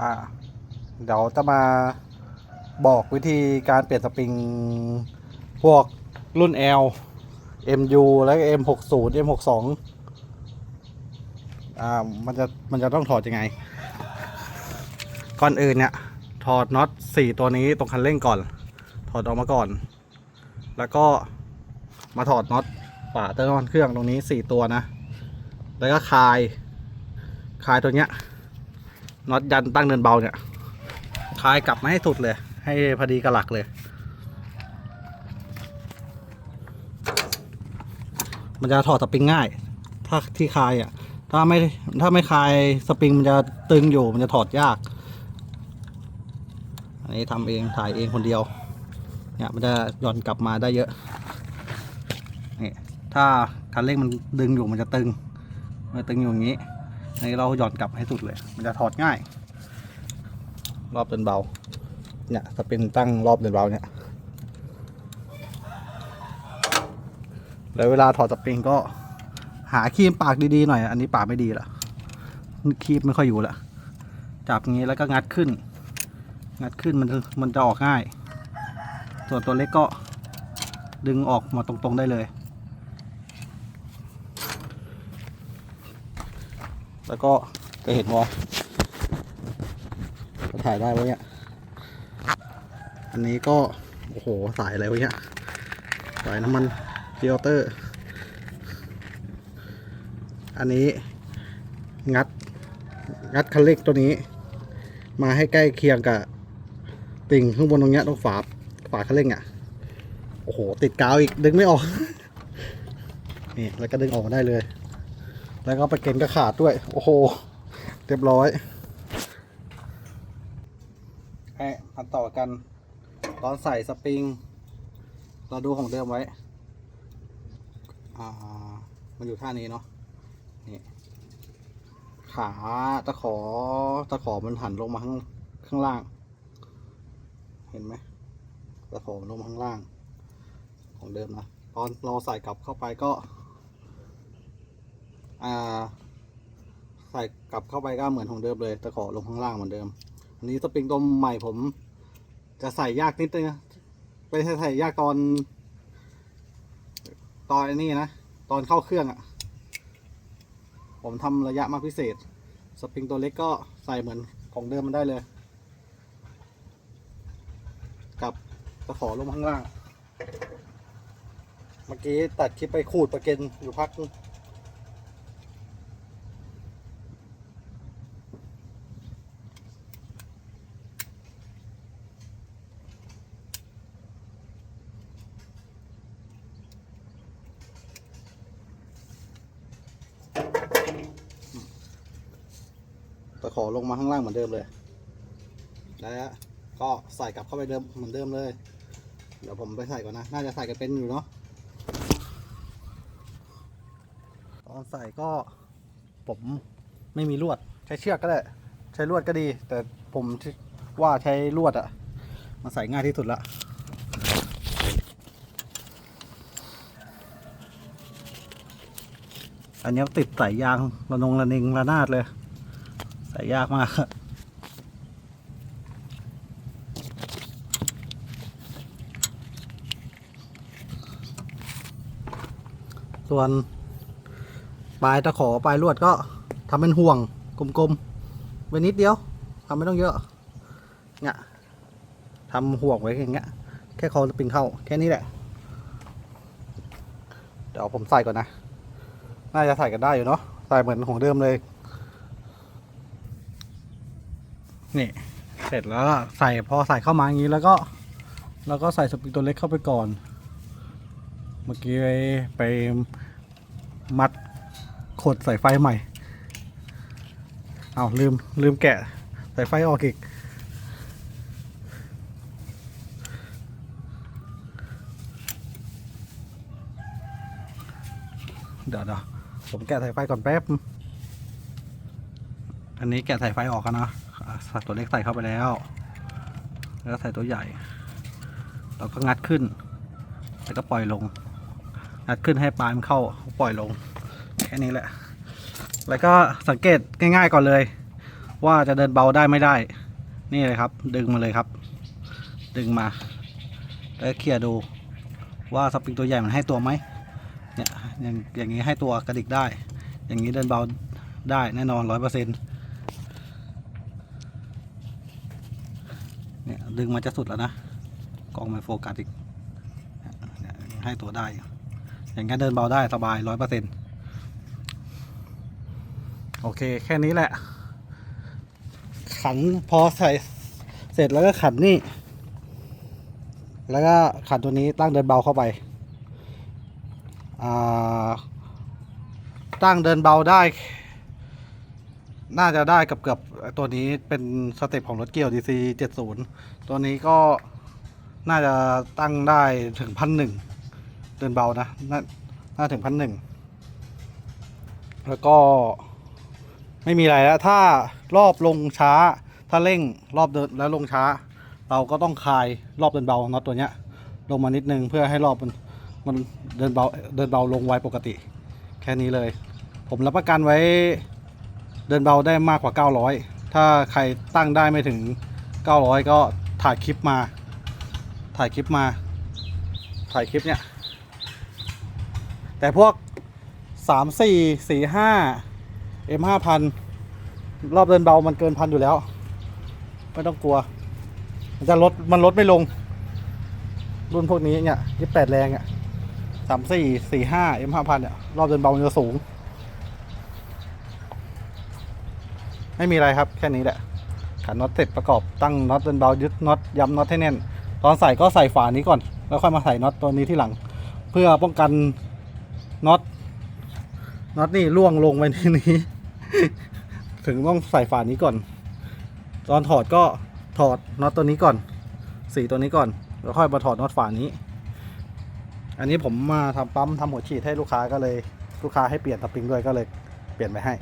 อ่าเดี๋ยวจะมาบอกวิธีการเปลี่ยนสปริง พวกรุ่น L MU แล้วก็ M60 M62 อ่ามันจะมันจะต้องถอดยังไง ก่อนอื่นเนี่ย ถอดน็อต4ตัวนี้ตรงคันเร่งก่อน ถอดออกมาก่อน แล้วก็มาถอดน็อตฝาเตอร์น้ำมันเครื่องตรงนี้4ตัวนะ แล้วก็คลาย คลายตัวเนี้ย น็อตยันตั้งเนินเบาเนี่ยคลายกลับมาให้สุดเลย ให้พอดีกับหลักเลย มันจะถอดสปริงง่าย ถ้าที่คลายอะ ถ้าไม่ถ้าไม่คลายสปริงมันจะตึงอยู่มันจะถอดยาก อันนี้ทำเองถ่ายเองคนเดียว เนี่ยมันจะหย่อนกลับมาได้เยอะนี่ถ้าคันเร่งมันดึงอยู่มันจะตึงมันตึงอยู่อย่างนี้ นี้เราหย่อนกลับให้สุดเลย มันจะถอดง่าย รอบเดินเบา เนี่ยสปริงตั้งรอบเดินเบาเนี่ย แล้วเวลาถอดสปริงก็ หาครีมปากดีๆหน่อย อันนี้ปากไม่ดีละครีมไม่ค่อยอยู่ละจับงี้แล้วก็งัดขึ้น งัดขึ้นมันมันจะออกง่าย ส่วนตัวเล็กก็ดึงออกมาตรงๆได้เลย แล้วก็จะเห็นว่าถ่ายได้วะเนี่ย อันนี้ก็ โอ้โห สายอะไรวะเนี่ย สายน้ำมันฟิลเตอร์ อันนี้งัด งัดคันเร่งตัวนี้ มาให้ใกล้เคียงกับติ่งข้างบนตรงเนี้ยตรงฝาฝาคันเร่งอะ โอ้โห ติดกาวอีก ดึงไม่ออก นี่ แล้วก็ดึงออกมาได้เลย แล้วก็ไปเก็นก็ขาดด้วย โอ้โห เรียบร้อยให้มาต่อกัน ตอนใส่สปริง เราดูของเดิมไว้อ่ามันอยู่ท่านี้เนาะนี่ขาตะขอตะขอมันหันลงมาข้างข้างล่าง เห็นไหมตะขอมลงมาข้างล่าง ของเดิมนะตอนเราใส่กลับเข้าไปก็ อ่าใส่กลับเข้าไปก็เหมือนของเดิมเลยตะขอลงข้างล่างเหมือนเดิม อันนี้สปริงตัวใหม่ผม จะใส่ยากนิดนึงนะไปใส่ยากตอน ตอนนี้นะ ตอนเข้าเครื่องอะ่ะ ผมทำระยะมาพิเศษ สปริงตัวเล็กก็ใส่เหมือนของเดิมมันได้เลย กับตะขอลงข้างล่าง เมื่อกี้ตัดคลิปไปขูดประเก็นอยู่พัก อลงมาข้างล่างเหมือนเดิมเลยแล้วก็ใส่กลับเข้าไปเดิมเหมือนเดิมเลย เดี๋ยวผมไปใส่ก่อนนะ น่าจะใส่กันเป็นอยู่เนาะตอนใส่ก็ผมไม่มีลวดใช้เชือกก็ได้ใช้ลวดก็ดี แต่ผมว่าใช้ลวดอะมาใส่ง่ายที่สุดละอันนี้ติดสายยางระนงระเนงระนาดเลย ใส่ยากมากส่วนปลายตะขอปลายลวดก็ทำเป็นห่วงกลมๆไว้นิดเดียวทำไม่ต้องเยอะเนี่ยทำห่วงไว้อย่างเงี้ย แค่คอสปริงเข้า แค่นี้แหละ เดี๋ยวผมใส่ก่อนนะ น่าจะใส่กันได้อยู่เนาะ ใส่เหมือนของเดิมเลย นี่เสร็จแล้วใส่พอใส่เข้ามาอย่างนี้แล้วก็ แล้วก็ใส่สปริงตัวเล็กเข้าไปก่อน เมื่อกี้ไปไปมัดขดสายไฟใหม่เอาลืมลืมแกะสายไฟออกอีกเดี๋ยวเดี๋ยวผมแกะสายไฟก่อนแป๊บ อันนี้แกะสายไฟออกกันนะ อะใส่ตัวเล็กใส่เข้าไปแล้ว แล้วใส่ตัวใหญ่ เราก็งัดขึ้น แล้วก็ปล่อยลง งัดขึ้นให้ปลายมันเข้าปล่อยลง แค่นี้แหละ แล้วก็สังเกตง่ายๆก่อนเลย ว่าจะเดินเบาได้ไม่ได้ นี่เลยครับ ดึงมาเลยครับ ดึงมา แล้วเคลียร์ดูว่าสปริงตัวใหญ่มันให้ตัวไหมเนี่ยอย่างอย่างนี้ให้ตัวกระดิกได้ อย่างนี้เดินเบาได้แน่นอนร้อยเปอร์เซ็นต์ เนี่ยดึงมาจะสุดแล้วนะกล้องมันโฟกัสอีกให้ตัวได้ อย่างนี้เดินเบาได้สบายร้อยเปอร์เซ็นต์โอเคแค่นี้แหละ ขันพอใส่เสร็จแล้วก็ขันนี่ แล้วก็ขันตัวนี้ตั้งเดินเบาเข้าไปอ่าตั้งเดินเบาได้ น่าจะได้กับเกือบตัวนี้เป็นสเต็ปของรถเกี่ยว DC 70 ตัวนี้ก็น่าจะตั้งได้ถึงพันหนึ่งเดินเบานะน่าน่าถึงพันหนึ่งแล้วก็ไม่มีอะไรแล้วถ้ารอบลงช้า ถ้าเร่งรอบเดินแล้วลงช้า เราก็ต้องคลายรอบเดินเบาน็อตตัวเนี้ย ลงมานิดนึงเพื่อให้รอบมันมันเดินเบาเดินเบาลงไวปกติ แค่นี้เลย ผมรับประกันไว้ เดินเบาได้มากกว่า 900 ถ้าใครตั้งได้ไม่ถึง 900 ก็ถ่ายคลิปมา ถ่ายคลิปมา ถ่ายคลิปเนี่ย แต่พวก 3 4 4 5 M 5000รอบเดินเบามันเกินพันอยู่แล้ว ไม่ต้องกลัว มันจะลดมันลดไม่ลง รุ่นพวกนี้เนี่ยยี่แปดแรงอะสามสี่สี่ห้า M ห้าพันเนี่ยรอบเดินเบามันจะสูง ไม่มีอะไรครับแค่นี้แหละขันน็อตเสร็จประกอบตั้งน็อตเดินเบายึดน็อตย้ำน็อตให้แน่น ตอนใส่ก็ใส่ฝานี้ก่อน แล้วค่อยมาใส่น็อตตัวนี้ที่หลัง เพื่อป้องกันน็อตน็อตนี่ล่วงลงไปที่นี้ ถึงต้องใส่ฝานี้ก่อน ตอนถอดก็ถอดน็อตตัวนี้ก่อนสีตัวนี้ก่อน แล้วค่อยมาถอดน็อตฝานี้ อันนี้ผมมาทำปั๊มทำหัวฉีดให้ลูกค้าก็เลย ลูกค้าให้เปลี่ยนสปริงด้วยก็เลยเปลี่ยนไปให้